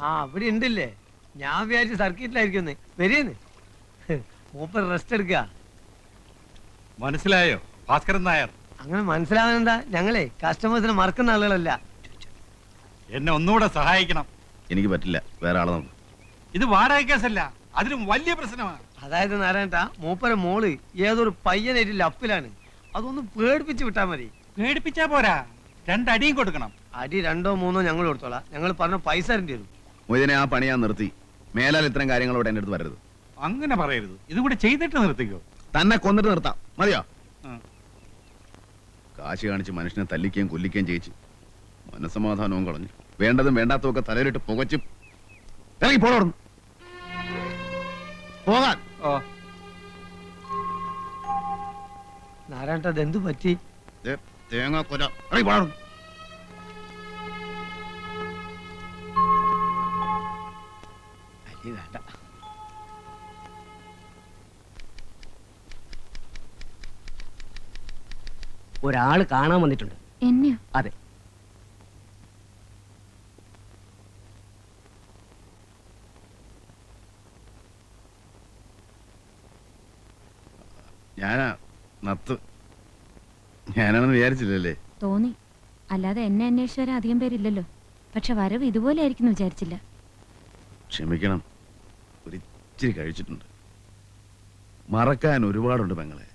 ആ അവിടെ ഉണ്ടല്ലേ? ഞാൻ വിചാരിച്ചു സർക്കിട്ടിലായിരിക്കുന്നു വരികന്ന് മൂപ്പർ റെസ്റ്റ് എടുക്കുക മനസ്സിലായോ? ഭാസ്കരൻ നായർ. അങ്ങനെ മനസ്സിലാവുന്നെന്താ ഞങ്ങളെ കസ്റ്റമേഴ്സിനെ മറക്കുന്ന ആളുകളല്ല. എന്നെ ഒന്നുകൂടെ സഹായിക്കണം. എനിക്ക് പറ്റില്ല. വേറെ ആളെ നോക്ക്. ഇത് വാടക കേസല്ല. അതിലും വലിയ പ്രശ്നമാണ് അതായത് നാരായണ മൂപ്പര മോൾ ഏതൊരു പയ്യനായിട്ട് ലപ്പിലാണ് അതൊന്ന് പേടിപ്പിച്ച് വിട്ടാ മതി. പേടിപ്പിച്ചാ പോരാ. രണ്ടടിയും കൊടുക്കണം. അടി രണ്ടോ മൂന്നോ ഞങ്ങൾ കൊടുത്തോളാം. ഞങ്ങൾ പറഞ്ഞ പൈസ തരേണ്ടി വരും. മൊയ്തനെ ആ പണി ഞാൻ നിർത്തി. മേലാൽ ഇത്തരം കാര്യങ്ങളോട് എന്റെ അടുത്ത് വരരുത്. അങ്ങനെ പറയരുത്. ഇതും കൂടെ ചെയ്തിട്ട് നിർത്തിക്കോ. തന്നെ കൊന്നിട്ട് നിർത്താം. മതിയോ? കാശി കാണിച്ച് മനുഷ്യനെ തല്ലിക്കുകയും കൊല്ലിക്കുകയും ചെയ്യിച്ച് മനസ്സമാധാനവും കളഞ്ഞു വേണ്ടതും വേണ്ടാത്തതും ഒക്കെ തലയിലിട്ട് പുകച്ച് ഇറങ്ങി പോടോടുന്നു പോകാൻ. ഓ നാരായണ അതെന്തു പറ്റി? തേങ്ങ കൊല ഇറങ്ങി പോടോടുന്നു അരി വേണ്ട. ഒരാൾ കാണാൻ വന്നിട്ടുണ്ട്. എന്നെയോ? അതെ. ഞാനാ നത്ത്. ഞാനാണെന്ന് വിചാരിച്ചില്ലല്ലേ? തോന്നി. അല്ലാതെ എന്നെ അന്വേഷിച്ചവരെ അധികം പേരില്ലല്ലോ. പക്ഷെ വരവ് ഇതുപോലെ ആയിരിക്കും വിചാരിച്ചില്ല. ക്ഷമിക്കണം. ഒരിച്ചിരി കഴിച്ചിട്ടുണ്ട്. മറക്കാൻ ഒരുപാടുണ്ട് പെങ്ങളെ.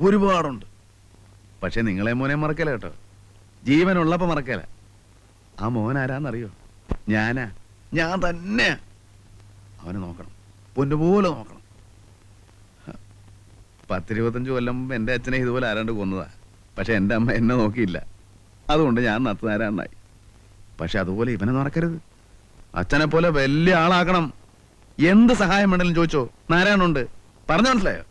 ഒരുപാടുണ്ട്. പക്ഷെ നിങ്ങളെ മോനെ മറക്കല കേട്ടോ. ജീവനുള്ളപ്പോ മറക്കല. ആ മോൻ ആരാന്നറിയോ? ഞാനാ. ഞാൻ തന്നെ അവനെ നോക്കണം. പൊന്നുപോലെ നോക്കണം. പത്തിരുപത്തഞ്ച് കൊല്ലം എന്റെ അച്ഛനെ ഇതുപോലെ ആരാണ്ട് കൊന്നതാ. പക്ഷെ എന്റെ അമ്മ എന്നെ നോക്കിയില്ല. അതുകൊണ്ട് ഞാൻ നത്തുനാരാണ്ടായി പക്ഷെ അതുപോലെ ഇവനെ നടക്കരുത് അച്ഛനെ പോലെ വലിയ ആളാക്കണം എന്ത് സഹായം വേണമെങ്കിലും ചോദിച്ചോ? നാരായണുണ്ട് പറഞ്ഞു മനസ്സിലായോ?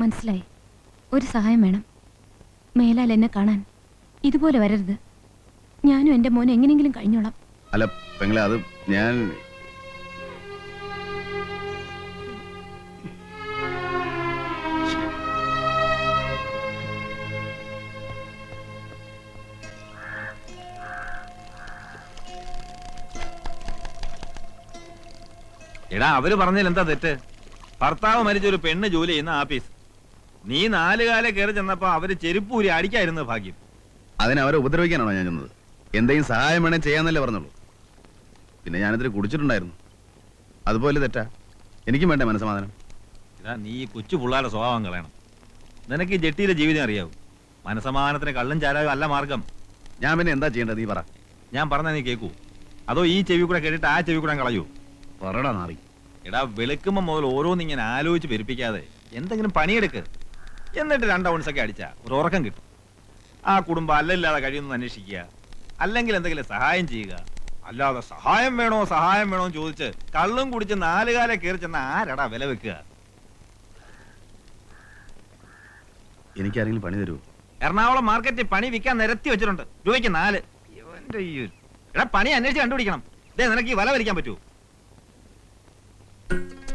മനസ്സിലായി. ഒരു സഹായം വേണം. മേലാൽ എന്നെ കാണാൻ. ഇതുപോലെ വരരുത്. ഞാനും എന്റെ മോനെ എങ്ങനെയെങ്കിലും കഴിഞ്ഞോളാം. അല്ല പെങ്ങളെ അത് ഞാൻ അവർ പറഞ്ഞതിൽ എന്താ തെറ്റ്? ഭർത്താവ് മരിച്ച ഒരു പെണ്ണ് ജോലി ചെയ്യുന്ന ആഫീസ്. നീ നാല് കാലം കയറി ചെന്നപ്പോ അവർ ചെരുപ്പൂരി അടിക്കായിരുന്നു ഭാഗ്യം. അതിനെ അവരെ ഉപദ്രവിക്കാനാണോ ഞാൻ ചെന്നത്? എന്തെങ്കിലും സഹായം വേണേ ചെയ്യാന്നല്ലേ പറഞ്ഞുള്ളൂ. പിന്നെ ഞാനിതിൽ കുടിച്ചിട്ടുണ്ടായിരുന്നു. അതുപോലെ തെറ്റാ. എനിക്കും വേണ്ടേ മനസ്സമാധാനം? നീ ഈ കൊച്ചു പിള്ളേരുടെ സ്വഭാവം കളയണം. നിനക്ക് ഈ ജെട്ടിയിലെ ജീവിതം അറിയാവൂ. മനസമാധാനത്തിന് കള്ളും ചാരാകും അല്ല മാർഗം. ഞാൻ പിന്നെ എന്താ ചെയ്യേണ്ടത്? നീ പറ. ഞാൻ പറഞ്ഞാൽ നീ കേൾക്കൂ അതോ ഈ ചെവി കൂടെ കേട്ടിട്ട് ആ ചെവി കൂടെ കളയൂ. പറടാ നാറി. എടാ വെളുക്കുമ്പോ മുതൽ ഓരോന്നിങ്ങനെ ആലോചിച്ച് പെരുപ്പിക്കാതെ എന്തെങ്കിലും പണിയെടുക്ക്. എന്നിട്ട് രണ്ട് ഒക്കെ അടിച്ചാ ഒരു ഉറക്കം കിട്ടും. ആ കുടുംബം അല്ലല്ലാതെ കഴിയുന്നു അന്വേഷിക്കുക. അല്ലെങ്കിൽ എന്തെങ്കിലും സഹായം ചെയ്യുക. അല്ലാതെ സഹായം വേണോ സഹായം വേണോ ചോദിച്ച് കള്ളും കുടിച്ച് നാലുകാലെ കയറി ചെന്ന ആരടാ വില വെക്കുക? എനിക്കാരെങ്കിലും പണി തരുമോ എറണാകുളം മാർക്കറ്റിൽ പണി വിൽക്കാൻ നിരത്തി വെച്ചിട്ടുണ്ട്. രൂപയ്ക്ക് നാല്. ഇവന്റെ ഈ ഒരു- എടാ പണി അന്വേഷിച്ച് കണ്ടുപിടിക്കണം. ദേ നിനക്ക് ഈ വല വലിക്കാൻ പറ്റുമോ you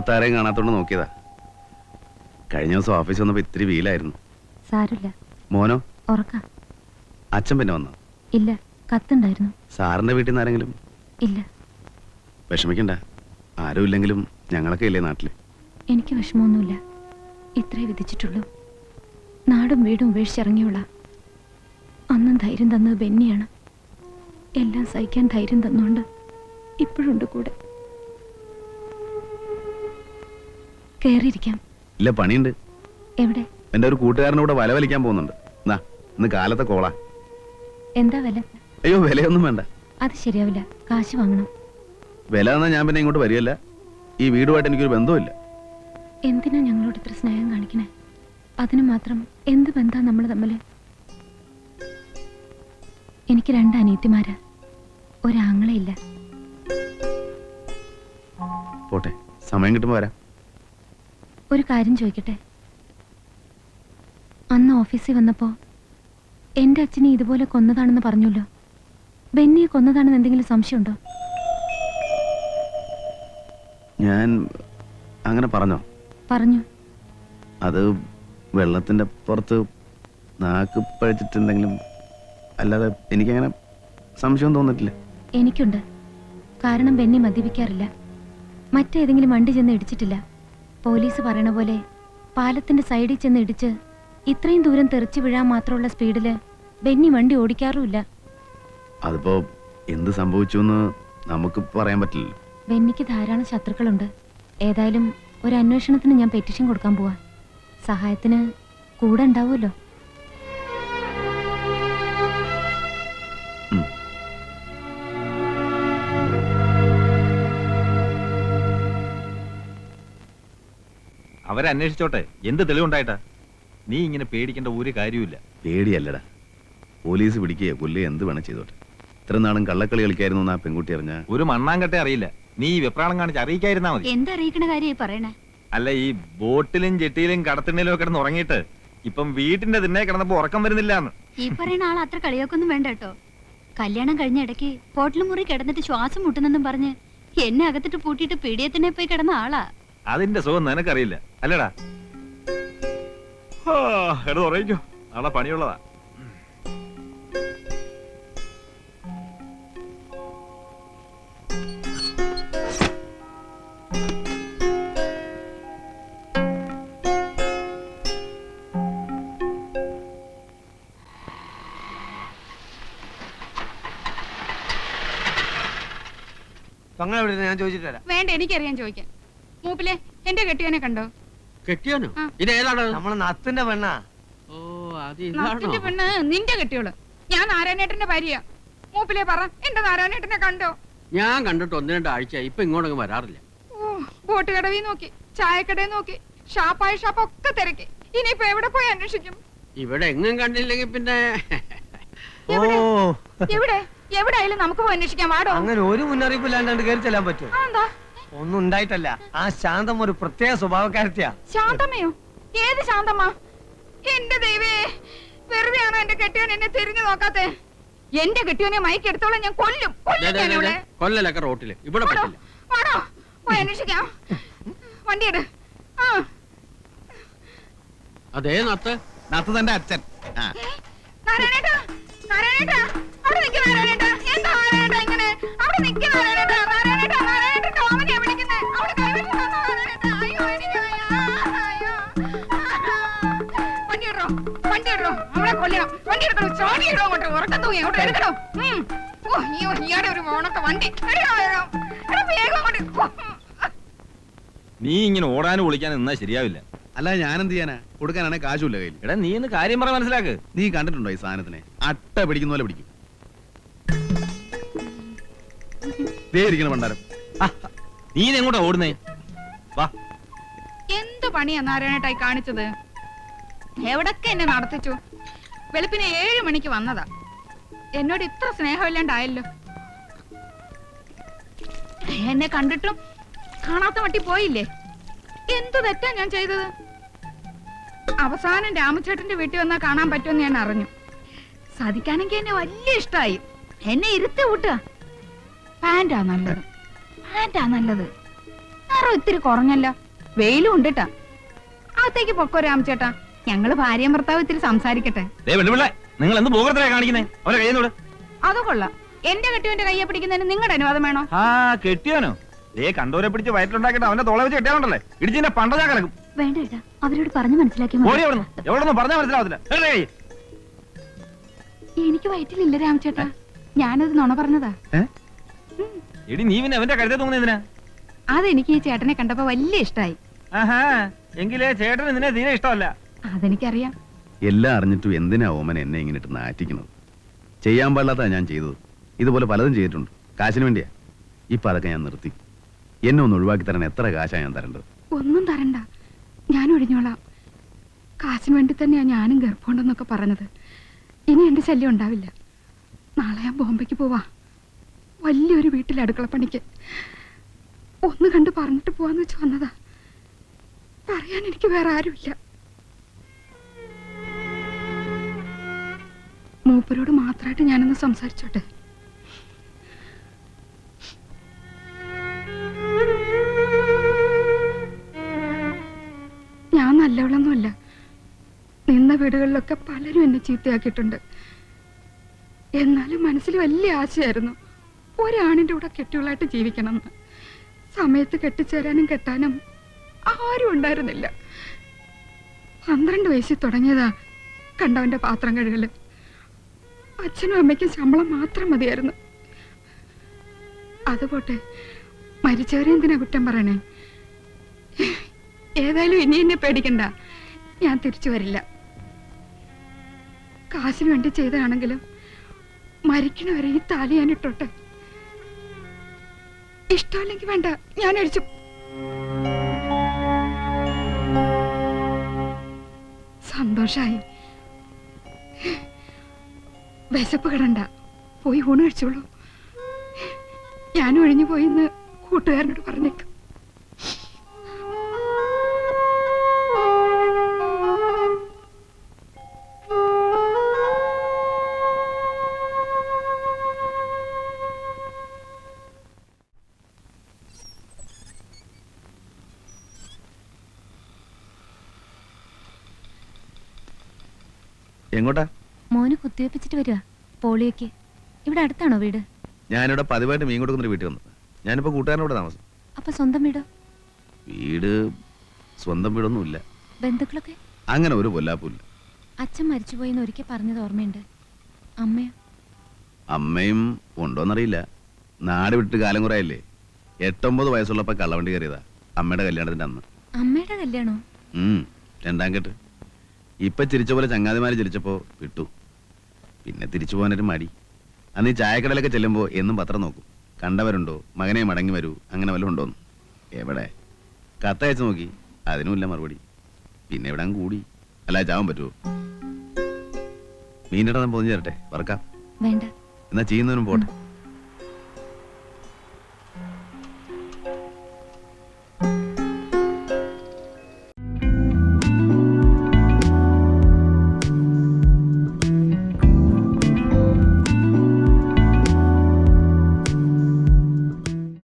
ഉമ്മറത്താരെയും കാണാത്തോണ്ട് നോക്കിയതാ. കഴിഞ്ഞ ദിവസം ഓഫീസിൽ വന്നപ്പോ ഇത്തിരി വീലായിരുന്നു സാരില്ല മോനോ? ഉറക്ക. അച്ഛൻ പിന്നെ വന്നു? ഇല്ല കത്തുണ്ടായിരുന്നു. സാറിന്റെ വീട്ടിൽ നിന്ന് ആരെങ്കിലും? ഇല്ല. വിഷമിക്കണ്ട. ആരും ഇല്ലെങ്കിലും ഞങ്ങളൊക്കെ ഇല്ലേ നാട്ടിൽ? എനിക്ക് വിഷമമൊന്നുമില്ല. ഇത്രേ വിധിച്ചിട്ടുള്ളൂ. നാടും വീടും ഉപേക്ഷിച്ചിറങ്ങിയുള്ള. അന്നും ധൈര്യം തന്നത് ബെന്നിയാണ്. എല്ലാം സഹിക്കാൻ ധൈര്യം തന്നുകൊണ്ട് ഇപ്പോഴുണ്ട് കൂടെ. കയറിയിരിക്കാം ഇല്ല പണിയുണ്ട്. എവിടെ? എന്റെ ഒരു കൂട്ടുകാരനോട് വല വലിക്കാൻ പോകുന്നുണ്ട്. ഇന്ന് കാലത്തെ കോള. എന്താ വില? അയ്യോ വിലയൊന്നും വേണ്ട. അത് ശരിയാവില്ല. കാശ് വാങ്ങണം. വില എന്നാ ഞാൻ പിന്നെ ഇങ്ങോട്ട് വരികയല്ല. ഈ വീടുമായിട്ട് എനിക്കൊരു ബന്ധവുമില്ല. എന്തിനാ ഞങ്ങളോട് ഇത്ര സ്നേഹം കാണിക്കണേ? അതിന് മാത്രം എന്ത് ബന്ധാ നമ്മൾ തമ്മിൽ എനിക്ക് രണ്ട് അനിയത്തിമാരാ. ഒരാങ്ങളയില്ല പോട്ടെ സമയം കിട്ടുമ്പോ വരാം. ഒരു കാര്യം ചോദിക്കട്ടെ? അന്ന് ഓഫീസിൽ വന്നപ്പോ എന്റെ അച്ഛനെ ഇതുപോലെ കൊന്നതാണെന്ന് പറഞ്ഞല്ലോ. ബെന്നിയെ കൊന്നതാണെന്ന് എന്തെങ്കിലും സംശയമുണ്ടോ? ഞാൻ അങ്ങനെ പറഞ്ഞോ? പറഞ്ഞു. അത് വെള്ളത്തിന്റെ പുറത്ത് നാക്ക് പഴിച്ചിട്ടുണ്ടെങ്കിലും അല്ലാതെ എനിക്ക് അങ്ങനെ സംശയം തോന്നിട്ടില്ല. എനിക്കുണ്ട്. കാരണം ബെന്നി മദ്യപിക്കാറില്ല. മറ്റേതെങ്കിലും വണ്ടി ചെന്ന് ഇടിച്ചിട്ടില്ല. പോലീസ് പറയണ പോലെ പാലത്തിന്റെ സൈഡിൽ ചെന്ന് ഇടിച്ച് ഇത്രയും ദൂരം തെറിച്ചു വീഴാൻ മാത്രമുള്ള സ്പീഡിൽ ബെന്നി വണ്ടി ഓടിക്കാറുമില്ല. അതിപ്പോ എന്ത് സംഭവിച്ചു എന്ന് നമുക്ക് പറയാൻ പറ്റില്ല. ബെന്നിക്ക് ധാരാളം ശത്രുക്കളുണ്ട്. ഏതായാലും ഒരു അന്വേഷണത്തിന് ഞാൻ പെറ്റീഷൻ കൊടുക്കാൻ പോവാ. സഹായത്തിന് കൂടെ ഉണ്ടാവുമല്ലോ. അവരന്വേഷിച്ചോട്ടെ എന്ത് തെളിവുണ്ടായിട്ടാ? നീ ഇങ്ങനെ പേടിക്കേണ്ട ഒരു കാര്യമില്ല പേടിയല്ലടാ. പോലീസ് പിടിക്കുകയോ കൊല്ലുകയോ എന്ത് വേണം ചെയ്തോട്ടെ. ഇത്ര നാളും കള്ളക്കളി കളിക്കായിരുന്നു എന്ന് ആ പെൺകുട്ടി അറിഞ്ഞ? ഒരു മണ്ണാങ്കട്ടെ അറിയില്ല. നീ ഈ വെപ്രാളം കാണിച്ച് അറിയിക്കായിരുന്നാ മതി. എന്തറിയിക്കണ കാര്യമായി പറയണേ? അല്ല ഈ ബോട്ടിലും ജെട്ടിയിലും കടത്തിണ്ണിലും ഒക്കെ കിടന്ന് ഉറങ്ങിയിട്ട് ഇപ്പം വീട്ടിന്റെ തിന്നെ കിടന്നപ്പോ ഉറക്കം വരുന്നില്ല ഈ പറയുന്ന ആൾ അത്ര കളിയാക്കൊന്നും വേണ്ട കേട്ടോ. കല്യാണം കഴിഞ്ഞ ഇടയ്ക്ക് ഹോട്ടൽ മുറി കിടന്നിട്ട് ശ്വാസം മുട്ടുന്നെന്നും പറഞ്ഞ് എന്നെ അകത്തിട്ട് പൂട്ടിയിട്ട് പീഡിയത്തിനെ പോയി കിടന്ന ആളാ. അതിന്റെ സുഖം നിനക്കറിയില്ല. അല്ലടാ. ആ, എടാ ഉറങ്ങിക്കോ. നാളെ പണിയുള്ളതാ. ഞാൻ ചോദിച്ചിട്ട് വരാം. വേണ്ട എനിക്കറിയാൻ ചോദിക്കാൻ. മൂപ്പിലെ എന്റെ കെട്ടിയോനെ കണ്ടോ? കെട്ടിയോനോ? ആ. ഇതേതാണ് നമ്മളെ നത്തിന്റെ പെണ്ണാ. ഓ അത് നത്തിന്റെ ഇതാണോ പെണ്ണ് നിന്റെ കെട്ടിയോൾ. ഞാൻ നാരായണേട്ടന്റെ ഭാര്യ മൂപ്പിലെ പറ എന്റെ നാരായണേട്ടനെ കണ്ടോ? ഞാൻ കണ്ടിട്ട് ഒന്ന് രണ്ടാഴ്ച ഇപ്പൊ ഇങ്ങോട്ടൊന്നും വരാറില്ല. ഓ ബോട്ട് കടവിൽ നോക്കി ചായക്കടയിൽ നോക്കി ഷാപ്പായ ഷാപ്പ് ഒക്കെ തിരക്കി. ഇനിയിപ്പോ എവിടെ പോയി അന്വേഷിക്കും? ഇവിടെ എങ്ങും കണ്ടില്ലെങ്കിൽ പിന്നെ. ഓ. എവിടെ? എവിടെ ആയാലും നമുക്ക് പോയി അന്വേഷിക്കാം വാടോ. അങ്ങനെ ഒരു മുന്നറിയിപ്പ് ഇല്ലാണ്ട് കയറി ചെല്ലാൻ പറ്റുമോ? ആ, എന്താ ഒന്നും ഉണ്ടായിട്ടല്ല. ആ ശാന്തം ഒരു പ്രത്യേക സ്വഭാവക്കാരത്തിയാ. ശാന്തമ്മയോ? ഏത് ശാന്തമ്മ? എന്റെ ദൈവേ വെറുതെയാണോ എന്റെ കെട്ടിയോൻ എന്നെ തിരിഞ്ഞു നോക്കാത്തെ? എന്റെ കെട്ടിയോനെ മയക്കെടുത്തോളം ഞാൻ കൊല്ലും. കൊല്ലും ഞാനിവിടെ. ദേ, കൊല്ലലൊക്കെ റോട്ടിൽ. ഇവിടെ വാടോ, പറ്റില്ല. പോയി അന്വേഷിക്കാം. ആ. അതേ നത്ത്. നത്ത് തന്റെ അച്ഛൻ. ആ. നാരായണേട്ടാ നാരായണേട്ടാ അവിടെ നിൽക്കും നാരായണേട്ടാ. എടുക്കണോ? അയ്യോ ഇയാടെ ഒരു മോണത്തെ വണ്ടി. നീ ഇങ്ങനെ ഓടാനും വിളിക്കാൻ നിന്നാ ശരിയാവില്ല. അല്ല ഞാൻ എന്ത് ചെയ്യാനാ? കൊടുക്കാനാണെ കാശുമില്ല കയ്യിൽ എടാ നീ ഇന്ന് കാര്യം പറ മനസ്സിലാക്ക്. നീ കണ്ടിട്ടുണ്ടോ ഈ സാധനത്തിനെ? അട്ട പിടിക്കുന്ന പോലെ പിടിക്കും. ദേ ഇരിക്കണ പണ്ടാരം നീ എങ്ങോട്ടാ ഓടുന്നേ? വാ. എന്ത് പണിയാ നാരായണേട്ടായി കാണിച്ചത്? എവിടൊക്കെ എന്നെ നടത്തിച്ചു? വെളുപ്പിന് ഏഴ് മണിക്ക് വന്നതാ. എന്നോട് ഇത്ര സ്നേഹമില്ലാണ്ടായല്ലോ. എന്നെ കണ്ടിട്ടും കാണാത്ത മട്ടി പോയില്ലേ? എന്ത് തെറ്റാ ഞാൻ ചെയ്തത്? അവസാനം രാമചേട്ടന്റെ വീട്ടിൽ വന്നാൽ കാണാൻ പറ്റുമെന്ന് ഞാൻ അറിഞ്ഞു. സാധിക്കാനെങ്കിൽ എന്നെ വലിയ ഇഷ്ടമായി എന്നെ ഇരുത്തി വിട്ടുക പാന്റാ നല്ലത്. പാന്റാ നല്ലത്. നിറം ഇത്തിരി കുറഞ്ഞല്ലോ. വെയിലും ഉണ്ടിട്ടാ. അകത്തേക്ക് പൊക്കോ രാമചേട്ടാ. ഞങ്ങൾ ഭാര്യയും ഭർത്താവ് ഇത്തിരി സംസാരിക്കട്ടെ. നിങ്ങൾ എന്ത് പോകത്തിലാ കാണിക്കുന്നേ? അവരെ കയ്യിൽ അത് കൊള്ളാം. എന്റെ കെട്ടിയോന്റെ കയ്യെ പിടിക്കുന്നതിന് നിങ്ങളുടെ അനുവാദം വേണോ? ആ കെട്ടിയാനോ ദേ കണ്ടോരെ പിടിച്ച് വയറ്റിലുണ്ടാക്കിട്ട് അവന്റെ തോളെ വെച്ച് കെട്ടിയാലുണ്ടല്ലേ? ഇടിച്ചിന്റെ പണ്ട ഞാൻ കിടക്കും. വേണ്ട ഏട്ടാ അവരോട് പറഞ്ഞു മനസ്സിലാക്കി ഓടി മതി എവിടുന്ന് പറഞ്ഞാൽ മനസ്സിലാവത്തില്ല. എവിടെ കൈ? എനിക്ക് വയറ്റിലില്ല രാമചേട്ടാ ഞാനത് നുണ പറഞ്ഞതാ. എടി നീ പിന്നെ അവന്റെ കഴുത്തെ തൂങ്ങുന്ന എന്തിനാ? അതെനിക്ക് ഈ ചേട്ടനെ കണ്ടപ്പോ വലിയ ഇഷ്ടായി. ആഹാ എങ്കിലേ ചേട്ടന് നിന്നെ തീരെ ഇഷ്ടമല്ല. അതെനിക്കറിയാം. എല്ലാം അറിഞ്ഞിട്ടും എന്തിനാ ഓമൻ എന്നെ ഇങ്ങനെ ഇട്ട് നാറ്റിക്കുന്നത്? ചെയ്യാൻ പാടില്ലാത്ത ഞാൻ ചെയ്തത്. ഇതുപോലെ പലതും ചെയ്തിട്ടുണ്ട്. കാശിന് വേണ്ടിയാ. ഇപ്പൊ അതൊക്കെ ഞാൻ നിർത്തി. എന്നെ ഒന്ന് ഒഴിവാക്കി തരാൻ എത്ര കാശാ ഞാൻ തരേണ്ടത്? ഒന്നും തരണ്ട. ഞാൻ ഒഴിഞ്ഞോളാം. കാശിന് വേണ്ടി തന്നെയാ ഞാനും ഗർഭമുണ്ടെന്നൊക്കെ പറഞ്ഞത്. ഇനി എന്റെ ശല്യം ഉണ്ടാവില്ല. നാളെ ഞാൻ ബോംബെക്ക് പോവാ. വലിയൊരു വീട്ടിൽ അടുക്കള പണിക്ക്. ഒന്ന് കണ്ട് പറഞ്ഞിട്ട് പോവാന്ന് വെച്ച് വന്നതാ. പറയാൻ എനിക്ക് വേറെ ആരുമില്ല. മൂപ്പരോട് മാത്രമായിട്ട് ഞാനൊന്ന് സംസാരിച്ചോട്ടെ? ഞാൻ നല്ലവളൊന്നുമല്ല. നിന്ന വീടുകളിലൊക്കെ പലരും എന്നെ ചീത്തയാക്കിയിട്ടുണ്ട്. എന്നാലും മനസ്സിൽ വലിയ ആശയായിരുന്നു ഒരാണിന്റെ കൂടെ കെട്ടികളായിട്ട് ജീവിക്കണം എന്ന് സമയത്ത് കെട്ടിച്ചേരാനും കെട്ടാനും ആരും ഉണ്ടായിരുന്നില്ല. പന്ത്രണ്ട് വയസ്സിൽ തുടങ്ങിയതാ കണ്ടവന്റെ പാത്രം കഴുകൽ. അച്ഛനും അമ്മയ്ക്കും ശമ്പളം മാത്രം മതിയായിരുന്നു. അതുപോട്ടെ മരിച്ചവരെ എന്തിനാ കുറ്റം പറയണേ? ഏതായാലും ഇനി എന്നെ പേടിക്കണ്ട. ഞാൻ തിരിച്ചു വരില്ല. കാശിന് വേണ്ടി ചെയ്തതാണെങ്കിലും മരിക്കണവരെ ഈ താലി ഞാൻ ഇട്ടോട്ടെ. ഇഷ്ടമല്ലെങ്കിൽ വേണ്ട ഞാൻ അടിച്ചു. സന്തോഷായി. വിശപ്പ് കിടണ്ട പോയി ഊണ് കഴിച്ചോളൂ. ഞാൻ ഒഴിഞ്ഞു പോയിന്ന് കൂട്ടുകാരനോട് പറഞ്ഞേക്കും. എങ്ങോട്ടാ? മോന് കുത്തിവെപ്പിച്ചിട്ട് വരിക പോളിയോക്ക്. ഇവിടെ അടുത്താണോ വീട്? ഞാനിവിടെ പതിവായിട്ട് മീൻ കൊടുക്കുന്ന വീട്ടിൽ വന്നു. ഞാനിപ്പോ കൂട്ടുകാരനോട് താമസം. അപ്പൊ സ്വന്തം വീടോ? വീട് സ്വന്തം വീടൊന്നുമില്ല. ബന്ധുക്കളൊക്കെ? അങ്ങനെ ഒരു പൊല്ലാപ്പൂല്ല അച്ഛൻ മരിച്ചുപോയിന്ന് ഒരിക്കൽ പറഞ്ഞത് ഓർമ്മയുണ്ട്. അമ്മയോ? അമ്മയും ഉണ്ടോന്നറിയില്ല. നാട് വിട്ട് കാലം കുറയല്ലേ എട്ടൊമ്പത് വയസ്സുള്ളപ്പോ കള്ളവണ്ടി കയറിയതാ. അമ്മയുടെ കല്യാണത്തിന്റെ അന്ന്. അമ്മയുടെ കല്യാണോ? ഉം, രണ്ടാം കെട്ട്. ഇപ്പൊ ചിരിച്ച പോലെ ചങ്ങാതിമാര് ചിരിച്ചപ്പോ വിട്ടു. പിന്നെ തിരിച്ചു പോകാനൊരു മടി. അന്ന് ഈ ചായക്കടലൊക്കെ ചെല്ലുമ്പോൾ എന്നും പത്രം നോക്കും. കണ്ടവരുണ്ടോ? മകനെ മടങ്ങി വരൂ. അങ്ങനെ വല്ലതും ഉണ്ടോന്ന്. എവിടെ? കത്തയച്ച് നോക്കി. അതിനുമില്ല മറുപടി. പിന്നെ എവിടെ അങ്ങ് കൂടി? അല്ല ചാവാൻ പറ്റുമോ മീനിടാൻ പോന്നു ചേരട്ടെ വറക്കാം. വേണ്ട. എന്നാ ചെയ്യുന്നതിനും പോട്ടെ.